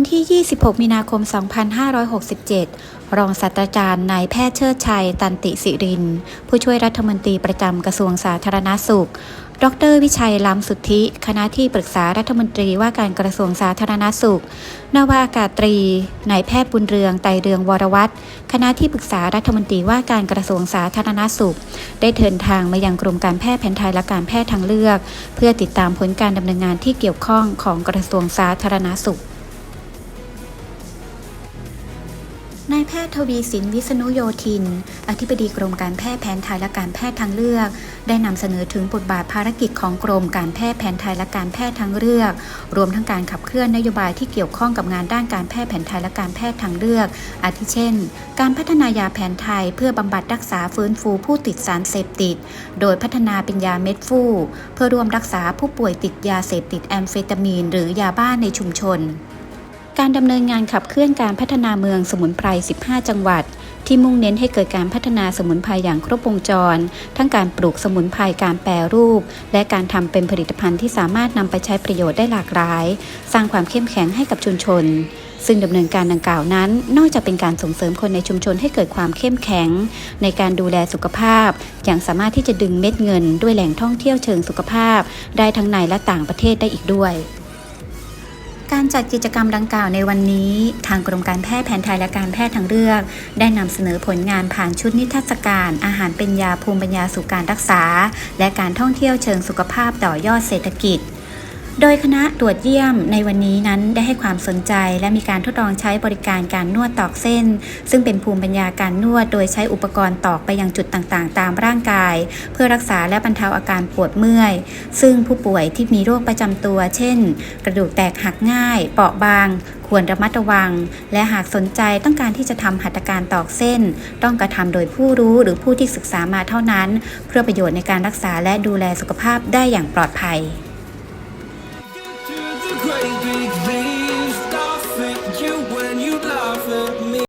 วันที่ 26 มีนาคม 2567 รองศาสตราจารย์นายแพทย์เชิดชัย ตันติสิริน ผู้ช่วยรัฐมนตรีประจำกระทรวงสาธารณสุข ดร วิชัยล้ำสุทธิ คณะที่ปรึกษารัฐมนตรีว่าการกระทรวงสาธารณสุข นาวาอากาศตรี นายแพทย์บุญเรือง ไตรเรืองวรวัตรคณะที่ปรึกษารัฐมนตรีว่าการกระทรวงสาธารณสุข ได้เดินทางมายังกรมการแพทย์แผนไทยและการแพทย์ทางเลือก เพื่อติดตามผลการดำเนินงานที่เกี่ยวข้องของกระทรวงสาธารณสุข นายแพทย์ทวีสินวิษณุโยธิน อธิบดีกรมการแพทย์แผนไทยและการแพทย์ทางเลือก ได้นำเสนอถึงบทบาทภารกิจของกรมการแพทย์แผนไทยและการแพทย์ทางเลือก รวมทั้งการขับเคลื่อนนโยบายที่เกี่ยวข้องกับงานด้านการแพทย์แผนไทยและการแพทย์ทางเลือก อาทิเช่น การพัฒนายาแผนไทยเพื่อบำบัดรักษาฟื้นฟูผู้ติดสารเสพติด โดยพัฒนาเป็นยาเม็ดฟูเพื่อรวมรักษาผู้ป่วยติดยาเสพติดแอมเฟตามีน หรือยาบ้าในชุมชน การดำเนินงานขับเคลื่อนการพัฒนาเมืองสมุนไพร 15 จังหวัด ที่มุ่งเน้นให้เกิดการพัฒนาสมุนไพรอย่างครบวงจร ทั้งการปลูกสมุนไพรการแปรรูป และการทำเป็นผลิตภัณฑ์ที่สามารถนำไปใช้ประโยชน์ได้หลากหลาย สร้างความเข้มแข็งให้กับชุมชนซึ่งดำเนินการดังกล่าวนั้น นอกจากเป็นการส่งเสริมคนในชุมชนให้เกิดความเข้มแข็ง ในการดูแลสุขภาพ อย่างสามารถที่จะดึงเม็ดเงิน ด้วยแหล่งท่องเที่ยวเชิงสุขภาพ ได้ทั้งในและต่างประเทศได้อีกด้วย การจัดกิจกรรมดังกล่าวในวันนี้ ทางกรมการแพทย์แผนไทยและการแพทย์ทางเลือก ได้นำเสนอผลงานผ่านชุดนิทรรศการอาหารเป็นยาภูมิปัญญาสู่การรักษา และการท่องเที่ยวเชิงสุขภาพต่อยอดเศรษฐกิจ โดยคณะตรวจเยี่ยมในวันนี้นั้นได้ให้ความสนใจ และมีการทดลองใช้บริการการนวดตอกเส้น ซึ่งเป็นภูมิปัญญาการนวด โดยใช้อุปกรณ์ตอกไปยังจุดต่างๆ ตามร่างกาย เพื่อรักษาและบรรเทาอาการปวดเมื่อย ซึ่งผู้ป่วยที่มีโรคประจำตัว เช่น กระดูกแตกหักง่าย เปราะบาง ควรระมัดระวัง และหากสนใจต้องการที่จะทำหัตถการตอกเส้น ต้องกระทำโดยผู้รู้หรือผู้ที่ศึกษามาเท่านั้น เพื่อประโยชน์ในการรักษาและดูแลสุขภาพได้อย่างปลอดภัย great big leap.